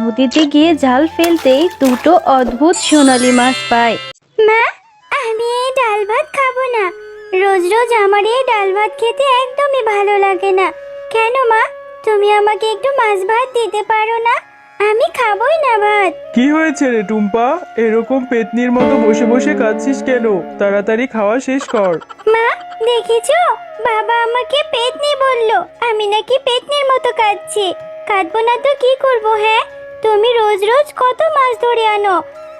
নদীতে গিয়ে জাল ফেলতেই দুটো অদ্ভুত সোনালী মাছ পায়। মা আমি এই ডাল ভাত খাব না। রোজ রোজ আমার এই ডাল ভাত খেতে একদমই ভালো লাগে না। কেন মা? তুমি আমাকে একটু মাছ ভাত দিতে পারো না? আমি খাবোই না ভাত। কি হয়েছে রে টুম্পা? এরকম পেতনির মতো বসে বসে কাঁদছিস কেন? তাড়াতাড়ি খাওয়া শেষ কর। মা দেখেছ? বাবা আমাকে পেতনি বলল। আমি নাকি পেতনির মতো কাঁদছি। কাঁদবো না তো কি করব হ্যাঁ? তুমি রোজ রোজ কত মাছ ধরে আনো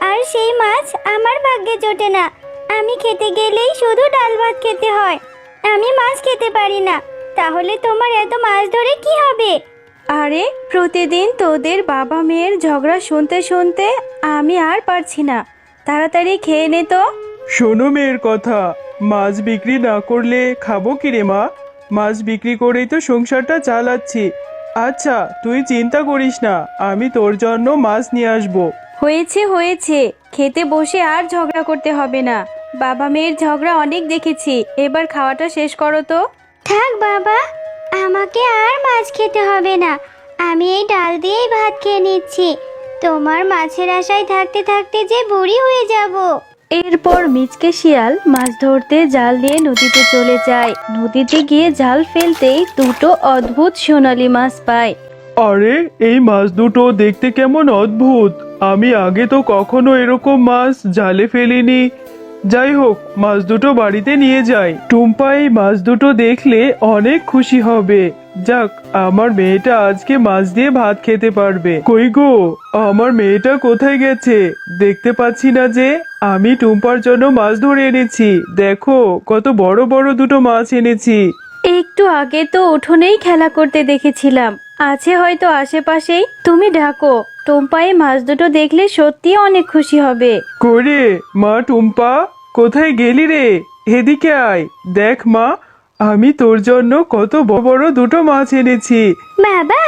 আর সেই মাছ আমার ভাগ্যে জোটে না। আমি খেতে গেলেই শুধু ডাল ভাত খেতে হয়। আমি মাছ খেতে পারি না তাহলে তোমার এত মাছ ধরে কি হবে? আরে প্রতিদিন তোদের বাবা মেয়ের ঝগড়া শুনতে শুনতে আমি আর পারছি না। তাড়াতাড়ি খেয়ে নে তো। শোনো মেয়ের কথা মাছ বিক্রি না করলে খাব কি রে মা? মাছ বিক্রি করেই তো সংসারটা চালাচ্ছি। আচ্ছা তুই চিন্তা করিস না আমি তোর জন্য মাছ নিয়ে আসব। হয়েছে হয়েছে খেতে বসে আর ঝগড়া করতে হবে না। বাবা মেয়ের ঝগড়া অনেক দেখেছি এবার খাওয়াটা শেষ করো তো। থাক বাবা আমাকে আর মাছ খেতে হবে না আমি এই ডাল দিয়েই ভাত খেয়ে নিচ্ছি। তোমার মাছের আশায় থাকতে থাকতে যে বুড়ি হয়ে যাব। এরপর মিচকে শিয়াল মাছ ধরতে জাল নিয়ে নদীতে চলে যায়। নদীতে গিয়ে জাল ফেলতেই দুটো অদ্ভুত সোনালি মাছ পায়। আরে, এই মাছ দুটো দেখতে কেমন অদ্ভুত। আমি আগে তো কখনো এরকম মাছ জালে ফেলিনি। যাই হোক মাছ দুটো বাড়িতে নিয়ে যাই। টুম্পা এই মাছ দুটো দেখলে অনেক খুশি হবে। যাক আমার মেয়েটা আজকে মাছ দিয়ে ভাত খেতে পারবে। কই গো আমার মেয়েটা কোথায় গেছে? দেখতে পাচ্ছি না যে আমি টুম্পার জন্য মাছ ধরে এনেছি। দেখো কত বড় বড় দুটো মাছ এনেছি। একটু আগে তো উঠোনেই খেলা করতে দেখেছিলাম। আছে হয়তো আশেপাশেই। তুমি ডাকো টোম্পাই মাছ দুটো দেখলে সত্যি অনেক খুশি হবে। করে মা টুম্পা? কোথায় গেলি রে? এদিকে আয়। দেখ মা আমি তোর জন্য কত বড় বড় দুটো মাছ এনেছি। বাবা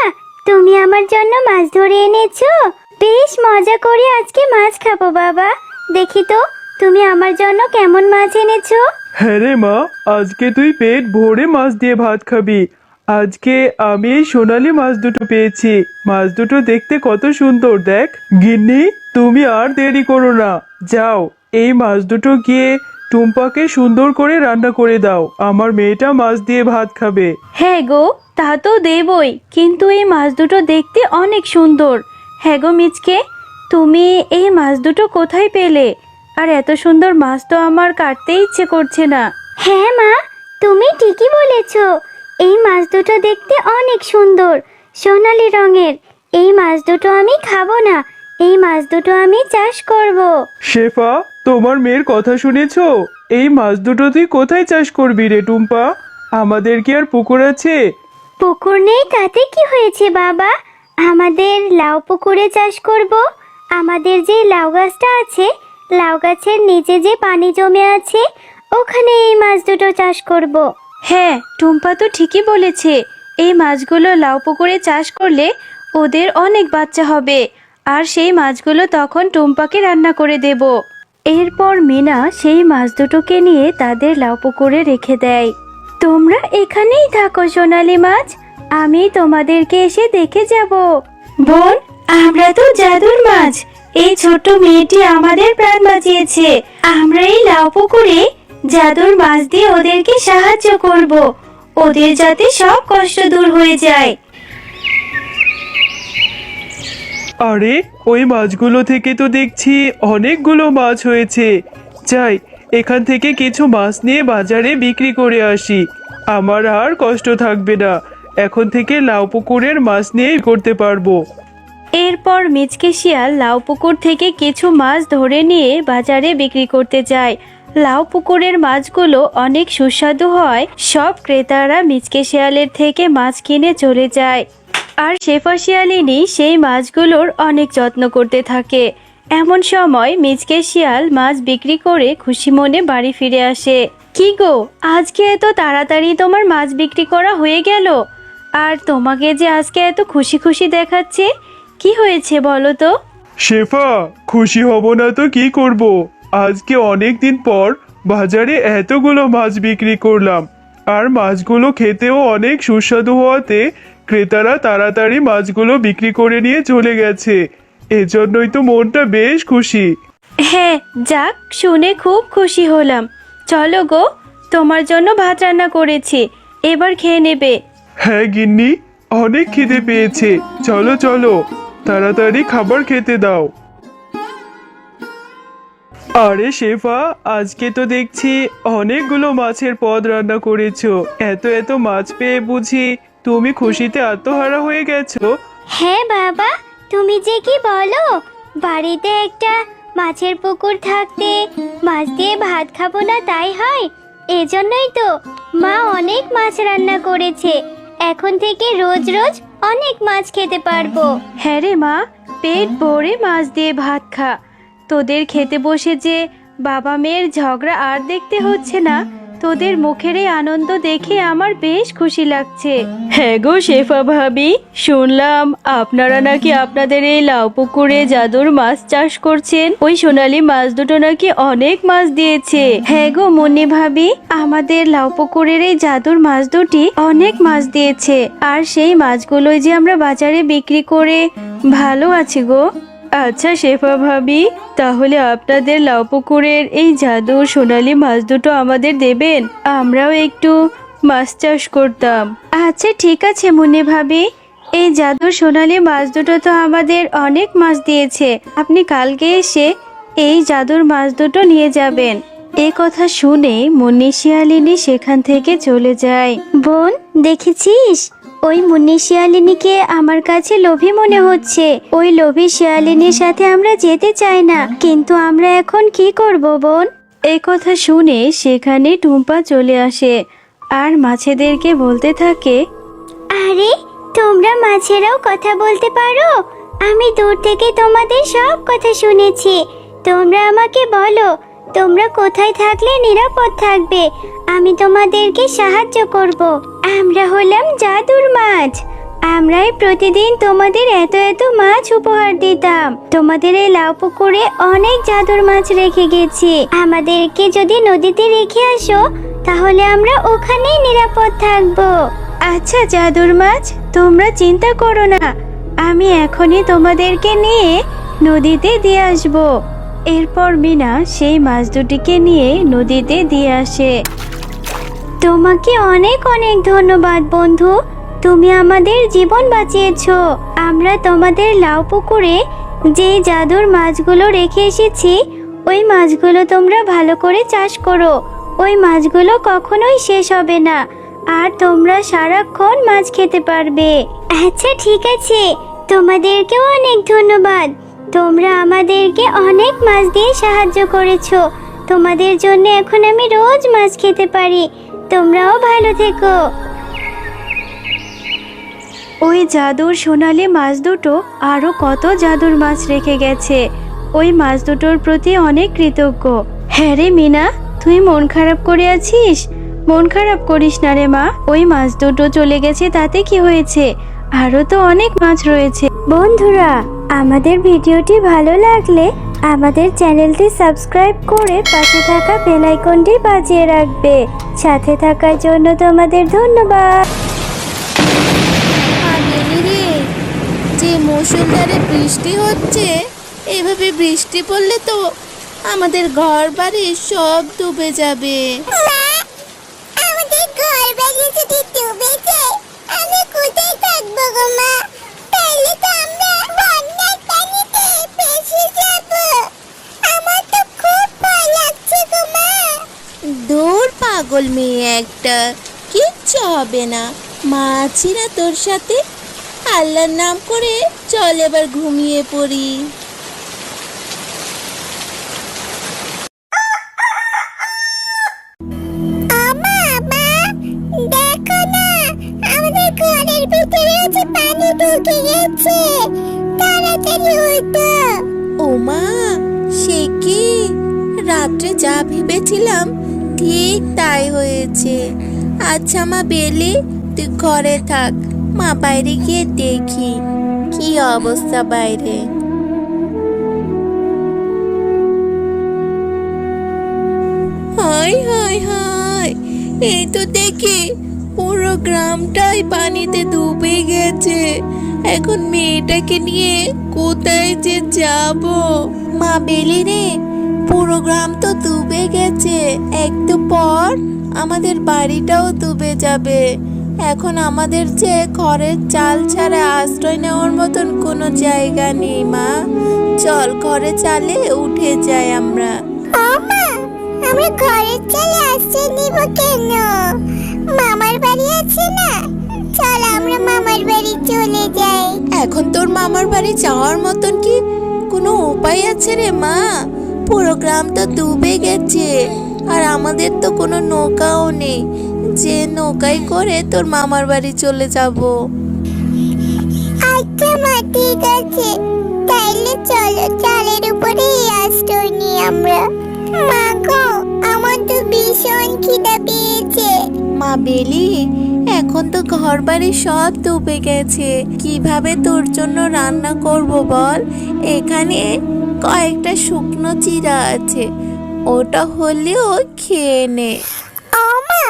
তুমি আমার জন্য মাছ ধরে এনেছো? বেশ মজা করে আজকে মাছ খাব বাবা। দেখি তো তুমি আমার জন্য কেমন মাছ এনেছো? হ্যাঁ রে মা আজকে তুই পেট ভরে মাছ দিয়ে ভাত খাবি। আজকে আমি এই সোনালি মাছ দুটো পেয়েছি। মাছ দুটো দেখতে কত সুন্দর দেখ। গিন্নি তুমি আর দেরি করো না। যাও এই মাছ দুটো গিয়ে টুম্পাকে সুন্দর করে রান্না করে দাও। আমার মেয়েটা মাছ দিয়ে ভাত খাবে। হ্যাঁ গো তা তো দেবই। কিন্তু এই মাছ দুটো দেখতে অনেক সুন্দর। হ্যাঁ গো মিচকে তুমি এই মাছ দুটো কোথায় পেলে? আর এত সুন্দর মাছ তো আমার কাটতে ইচ্ছে করছে না। হ্যাঁ মা তুমি ঠিকই বলেছ। এই মাছ দুটো দেখতে অনেক সুন্দর সোনালি রঙের এই মাছ দুটো আমি খাব না এই মাছ দুটো আমি চাষ করব। শেফা তোমার মেয়ের কথা শুনেছো এই মাছ দুটো তুই কোথায় চাষ করবি রে টুম্পা আমাদের কি আর পুকুর আছে পুকুর নেই তাতে কি হয়েছে বাবা আমাদের লাউ পুকুরে চাষ করব। আমাদের যে লাউ গাছটা আছে লাউ গাছের নিচে যে পানি জমে আছে ওখানে এই মাছ দুটো চাষ করব। হ্যাঁ টুম্পা তো ঠিকই বলেছে। এই মাছগুলো লাউ পুকুরে চাষ করলে ওদের অনেক বাচ্চা হবে। আর সেই মাছগুলো তখন টুম্পাকে রান্না করে দেব। এরপর মিনা সেই মাছ দুটোকে নিয়ে তাদের লাউ পুকুরে রেখে দেয়। তোমরা এখানেই থাকো, সোনালি মাছ। আমি তোমাদেরকে এসে দেখে যাব। বোন, আমরা তো জাদুর মাছ। এই ছোট্ট মেয়েটি আমাদের প্রাণ বাঁচিয়েছে। আমরা এই লাউ পুকুরে জাদুর মাছ দিয়ে ওদেরকে সাহায্য করব। ওদের যাতে সব কষ্ট দূর হয়ে যায়। আরে ওই মাছগুলো থেকে তো দেখছি অনেকগুলো মাছ হয়েছে। যাই এখান থেকে কিছু মাছ নিয়ে বাজারে বিক্রি করে আসি। আমার আর কষ্ট থাকবে না। এখন থেকে লাউ পুকুরের মাছ নিয়ে করতে পারব। এরপর মিচকে শিয়াল লাউ পুকুর থেকে কিছু মাছ ধরে নিয়ে বাজারে বিক্রি করতে যায়। লাউ পুকুরের মাছগুলো অনেক সুস্বাদু হয়। সব ক্রেতারা মিচকে শিয়ালের থেকে মাছ কিনে চলে যায়। আর শেফা শিয়ালিনী সেই মাছগুলোর অনেক যত্ন করতে থাকে। এমন সময় মিচকে শিয়াল মাছ বিক্রি করে খুশি মনে বাড়ি ফিরে আসে। কি গো, আজকে এত তাড়াতাড়ি তোমার মাছ বিক্রি করা হয়ে গেল? আর তোমাকে যে আজকে এত খুশি খুশি দেখাচ্ছে, কি হয়েছে বলো তো? শেফা, খুশি হব না তো কি করব? আজকে অনেক দিন পর বাজারে এতগুলো মাছ বিক্রি করলাম। আর মাছগুলো খেতেও অনেক সুস্বাদু হওয়াতে ক্রেতারা তাড়াতাড়ি মাছগুলো বিক্রি করে নিয়ে চলে গেছে। এজন্যই তো মনটা বেশ খুশি। হ্যাঁ যাক শুনে খুব খুশি হলাম। চলো গো তোমার জন্য ভাত রান্না করেছি। এবার খেয়ে নেবে। হ্যাঁ গিন্নি অনেক খিদে পেয়েছে। চলো চলো তাড়াতাড়ি খাবার খেতে দাও। আরে শেফা আজকে তো দেখছি অনেকগুলো মাছের পদ রান্না করেছ। এত এত মাছ পেয়ে বুঝি তুমি খুশিতে আত্মহারা হয়ে গেছো। হ্যাঁ বাবা তুমি যে কি বলো? বাড়িতে একটা মাছের পুকুর থাকতে মাছ দিয়ে ভাত খাব না তাই হয়? এজন্যই তো মা অনেক মাছ রান্না করেছে। এখন থেকে রোজ রোজ অনেক মাছ খেতে পারব। হ্যাঁ রে মা পেট ভরে মাছ দিয়ে ভাত খা। তোদের খেতে বসে যে বাবা মেয়ের ঝগড়া আর দেখতে হচ্ছে না তোদের মুখের এই আনন্দ দেখে আমার বেশ খুশি লাগছে। হ্যাঁ গো শেফা ভাবি শুনলাম আপনারা নাকি আপনাদের এই লাউ পুকুরে জাদুর মাছ চাষ করছেন। ওই সোনালী মাছ দুটো নাকি অনেক মাছ দিয়েছে। হ্যাঁ গো মুন্নি ভাবি আমাদের লাউ পুকুরের এই জাদুর মাছ দুটি অনেক মাছ দিয়েছে। আর সেই মাছগুলোই যে আমরা বাজারে বিক্রি করে ভালো আছি গো। আচ্ছা শেফা ভাবি তাহলে আপনাদের লাউ পুকুরের এই জাদুর সোনালি মাছ দুটো আমাদের দেবেন? আমরাও একটু মাছ চাষ করতাম। আচ্ছা ঠিক আছে মুন্নি ভাবি এই জাদুর সোনালি মাছ দুটো তো আমাদের অনেক মাছ দিয়েছে। আপনি কালকে এসে এই জাদুর মাছ দুটো নিয়ে যাবেন। এ কথা শুনে মুন্নি শিয়ালিনী সেখান থেকে চলে যায়। বোন, দেখেছিস? ওই মুন্নি শিয়ালিনীকে আমার কাছে লোভী মনে হচ্ছে। ওই লোভী শিয়ালিনীর সাথে আমরা যেতে চাই না। কিন্তু আমরা এখন কি করব, বোন? এই কথা শুনে সেখানে টুম্পা চলে আসে আর মাছেদেরকে বলতে থাকে, আরে, তোমরা মাছেরাও কথা বলতে পারো? আমি দূর থেকে তোমাদের সব কথা শুনেছি। তোমরা আমাকে বলো তোমরা কোথায় থাকলে নিরাপদ থাকবে। আমি তোমাদেরকে সাহায্য করব। আমরা হলাম জাদুর মাছ। আমরাই প্রতিদিন তোমাদের এত এত মাছ উপহার দিতাম। তোমাদের এই লাউ পুকুরে অনেক জাদুর মাছ রেখে গেছি। আমাদেরকে যদি নদীতে রেখে আসো, তাহলে আমরা ওখানেই নিরাপদ থাকব। আচ্ছা জাদুর মাছ, তোমরা চিন্তা করো না। আমি এখনই তোমাদেরকে নিয়ে নদীতে দিয়ে আসব। এরপর মিনা সেই মাছ দুটিকে নিয়ে নদীতে দিয়ে আসে। তোমাকে অনেক অনেক ধন্যবাদ, বন্ধু। তুমি আমাদের জীবন বাঁচিয়েছো। আমরা তোমাদের লাউ পুকুরে যে জাদুর মাছগুলো রেখে এসেছি, ওই মাছগুলো তোমরা ভালো করে চাষ করো। ওই মাছগুলো কখনোই শেষ হবে না। আর তোমরা সারাক্ষণ মাছ খেতে পারবে। আচ্ছা ঠিক আছে। তোমাদেরকেও অনেক ধন্যবাদ। তোমরা আমাদেরকে অনেক মাছ দিয়ে সাহায্য করেছ। তোমাদের জন্য এখন আমি রোজ মাছ খেতে পারি। তোমরাও ভালো থেকো। ওই জাদুর সোনালি মাছ দুটো আরও কত জাদুর মাছ রেখে গেছে। ওই মাছ দুটোর প্রতি অনেক কৃতজ্ঞ। হ্যাঁ রে মিনা তুই মন খারাপ করে আছিস? মন খারাপ করিস না রে মা। ওই মাছ দুটো চলে গেছে তাতে কি হয়েছে? আরও তো অনেক মাছ রয়েছে। বন্ধুরা আমাদের ভিডিওটি ভালো লাগলে আমাদের চ্যানেলটি সাবস্ক্রাইব করে পাশে থাকা বেল আইকনটি বাজিয়ে রাখবে। সাথে থাকার জন্য তোমাদের ধন্যবাদ। রে যে মুসুলধারে বৃষ্টি হচ্ছে এভাবে বৃষ্টি পড়লে তো আমাদের ঘর বাড়ি সব ডুবে যাবে। আমাদের ঘর বাড়ি যদি ডুবে যায় আমি কোথায় থাকব গো মা? তাহলে তো আমরা পাগল মেয়ে একটা কিচ্ছু হবে না। মা আছি না তোর সাথে। আল্লাহর নাম করে চল এবার ঘুমিয়ে পড়ি। ও মা সে কি? রাত্রে যা ভেবেছিলাম ঠিক তাই হয়েছে। আচ্ছা মা বেলি, তুই ঘরে থাক, মা বাইরে গিয়ে দেখি, কি অবস্থা বাইরে? এই তো দেখি, পুরো গ্রামটাই পানিতে ডুবে গেছে। এখন মেয়েটাকে নিয়ে কোথায় যে যাব? মা বেলি রে পুরো গ্রাম তো ডুবে গেছে। একটু পর আমাদের বাড়িটাও ডুবে যাবে। এখন আমাদের যে ঘরের চাল ছাড়া আশ্রয় নেওয়ার মতন কোনো জায়গা নেই মা। চল ঘরে চালে উঠে যাই আমরা। আমরা ঘরের চালে আসতে নিব কেন? মামার বাড়ি আছে না? চল আমরা মামার বাড়ি চলে যাই। এখন তোর মামার বাড়ি যাওয়ার মতন কি কোনো উপায় আছে রে মা? পুরো গ্রাম তো ডুবে গেছে। আর আমাদের তো কোনো নৌকাও নেই। যে নৌকায় করে তোর মামার বাড়ি চলে যাব। আচ্ছা মা ঠিক আছে। তাইলে চলো চালের উপরে আশ্রয় নিই আমরা। মা গো আমার তো ভীষণ খিদা পেয়েছে। মা বেলি এখন তো ঘর বাড়ি সব ডুবে গেছে। কীভাবে তোর জন্য রান্না করব বল? এখানে কয়েকটা শুকনো চিরা আছে। ওটা হলেও খেয়ে নে। ও মা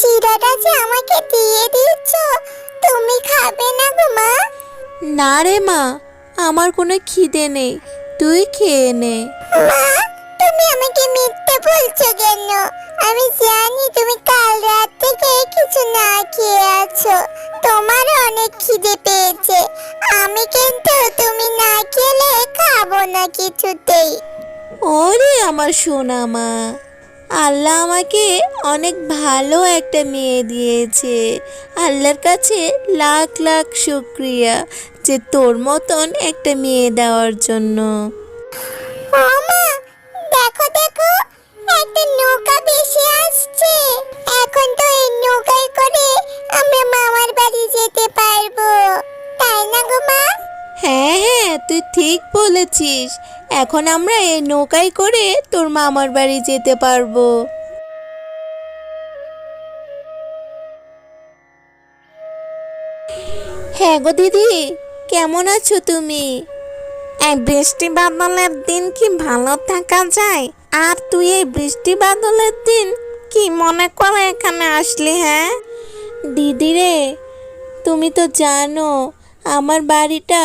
চিরাটা যে আমাকে দিয়ে দিচ্ছ তুমি খাবে না গো মা। না রে মা আমার কোনো খিদে নেই। তুই খেয়ে নে। মা তুমি আমাকে মিথ্যে বলছো কেন? আমি জানি তুমি কাল রাত থেকে কিছু না খেয়ে আছো। তোমার অনেক খিদে পেয়েছে। আমি কিন্তু তুমি না খেলে খাব না কিছুতেই। ওরে আমার সোনা মা আল্লাহ আমাকে অনেক ভালো একটা মেয়ে দিয়েছে। আল্লাহর কাছে লাখ লাখ শুক্রিয়া যে তোর মতন একটা মেয়ে দেওয়ার জন্য। দেখো দেখো একটা নৌকা আসছে। এখন তো এই নৌকায় করে আমরা মামার বাড়ি যেতে পারব। তাই না গো মা? হ্যাঁ হ্যাঁ তুই ঠিক বলেছিস। এখন আমরা এই নৌকায় করে তোর মামার বাড়ি যেতে পারব। হ্যাঁ গো দিদি কেমন আছো তুমি? এই বৃষ্টি বাদলের দিন কি ভালো থাকা যায়? আর তুই এই বৃষ্টি বাদলের দিন কি মনে করে এখানে আসলি হ্যাঁ? দিদি রে, তুমি তো জানো, আমার বাড়িটা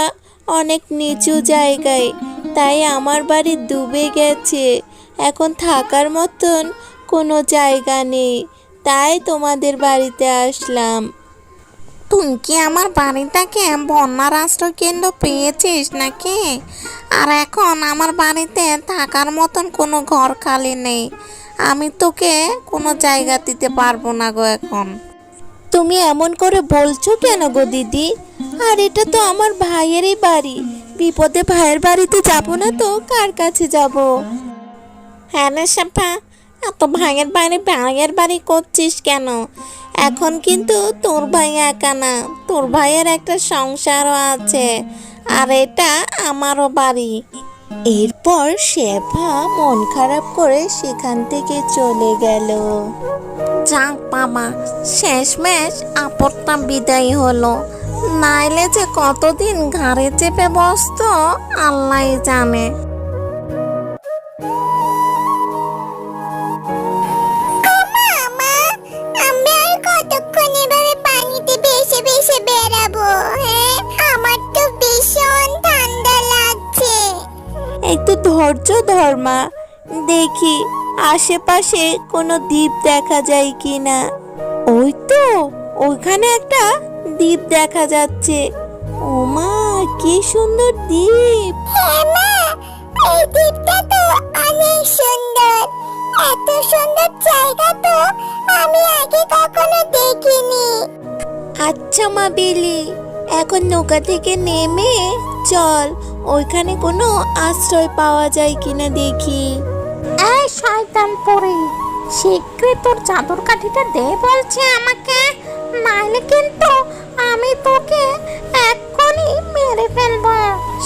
অনেক নিচু জায়গায়, তাই আমার বাড়ি ডুবে গেছে। এখন থাকার মতন কোনো জায়গা নেই, তাই তোমাদের বাড়িতে আসলাম। তুই কি আমার বাড়িটাকে বন্যার কেন্দ্র পেয়েছিস নাকি? আর এখন আমার বাড়িতে থাকার মতন কোনো ঘর খালি নেই। আমি তোকে কোনো জায়গা দিতে পারব না গো এখন। তুমি এমন করে বলছো কেন গো দিদি? আর এটা তো আমার ভাইয়েরই বাড়ি। বিপদে ভাইয়ের বাড়িতে যাব না তো? কার কাছে যাব? হ্যাঁ রে শেফা এত ভাইয়ের বাড়ি ভাইয়ের বাড়ি করছিস কেন? এখন কিন্তু তোর ভাই একা না। তোর ভাইয়ের একটা সংসারও আছে আর এটা আমারও বাড়ি। এরপর শেফা মন খারাপ করে সেখান থেকে চলে গেল। যাক বাবা, শেষমেশ আপদটা বিদায় হলো। নাইলে যে কতদিন ঘাড়ে চেপে বসত আল্লাহ জানে। একটু ধৈর্য ধর্মা দেখি আশেপাশে কোনো দ্বীপ দেখা যায় কি না ওই তো ওইখানে একটা দ্বীপ দেখা যাচ্ছে। ওমা কি সুন্দর দ্বীপ। হ্যাঁ মা এই দ্বীপটা তো অনেক সুন্দর। এত সুন্দর জায়গা তো আমি আগে কখনো দেখিনি। আচ্ছা মা বেলি এখন নৌকা থেকে নেমে চল ওইখানে কোনো আশ্রয় পাওয়া যায় কিনা দেখি। এই শয়তান পরে শীঘ্রই তোর চাদর কাঠিটা দে বলছে আমাকে। নাইলে কিন্তু আমি তোকে এক্ষুনি মেরে ফেলব।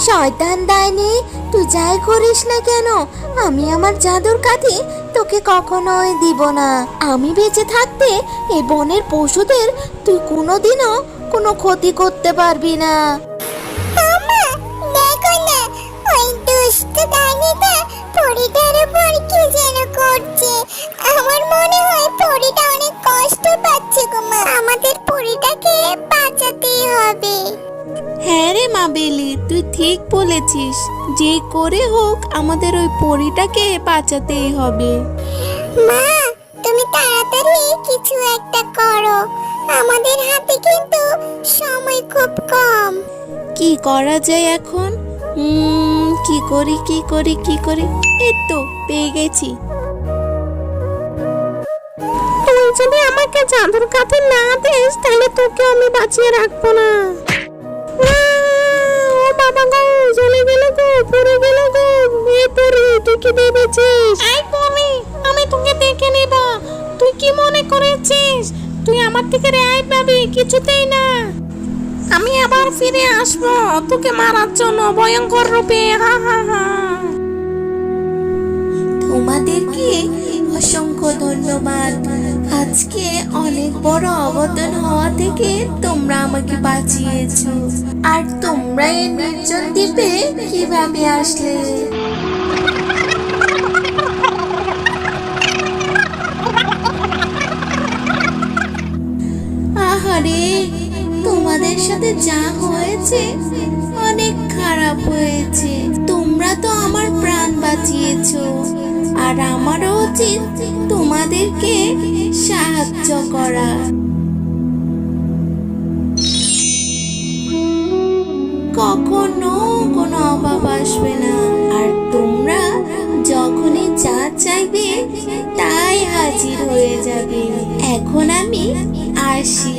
শয়তান দায়নি তুই যাই করিস না কেন? আমি আমার জাদুর কাঠি তোকে কখনোই দিব না। আমি বেঁচে থাকতে এই বনের পশুদের তুই কোনোদিনও কোনো ক্ষতি করতে পারবি না। ডাইনিটা পরিটার উপর কি যেন করছে? আমার মনে হয় পরিটা অনেক কষ্ট পাচ্ছে গো মা। আমার হবে। হ্যাঁ রে মা বেলি তুই ঠিক বলেছিস। যে করে হোক আমাদের ওই পরিটাকে বাঁচাতেই হবে। মা তুমি তাড়াতাড়ি কিছু একটা করো। আমাদের হাতে কিন্তু সময় খুব কম। কি করা যায় এখন? উম, কি করি কি করি কি করি? এই তো পেয়ে গেছি। তুই যদি আমাকে জাদুর কাঠি না দিস, তাহলে তোকে আমি বাঁচিয়ে রাখব না। ও বাবা গো চলে গেল গো, পড়ে গেল গো এ পড়ে তুই কি ভেবেছিস? আই পড়ি আমি তোকে দেখে নেব। তুই কি মনে করেছিস? তুই আমার থেকে রেহাই পাবি, কিছুতেই না। আমি আবার ফিরে আসব। তোকে মারার জন্য ভয়ঙ্কর রূপে, হা হা হা। তোমাদেরকে অসংখ্য ধন্যবাদ। আজকে অনেক বড় অবদান হওয়া থেকে তোমরা আমাকে বাঁচিয়েছো। আর তোমরা এই নির্জন দ্বীপে কীভাবে আসলে? আহারে তোমাদের সাথে যা হয়েছে, অনেক খারাপ হয়েছে। তোমরা তো আমার প্রাণ বাঁচিয়েছ, আর আমারও উচিত তোমাদেরকে সাহায্য করা। কখনো কোনো অভাব আসবে না, আর তোমরা যখনই যা চাইবে তাই হাজির হয়ে যাবে। এখন আমি আসি।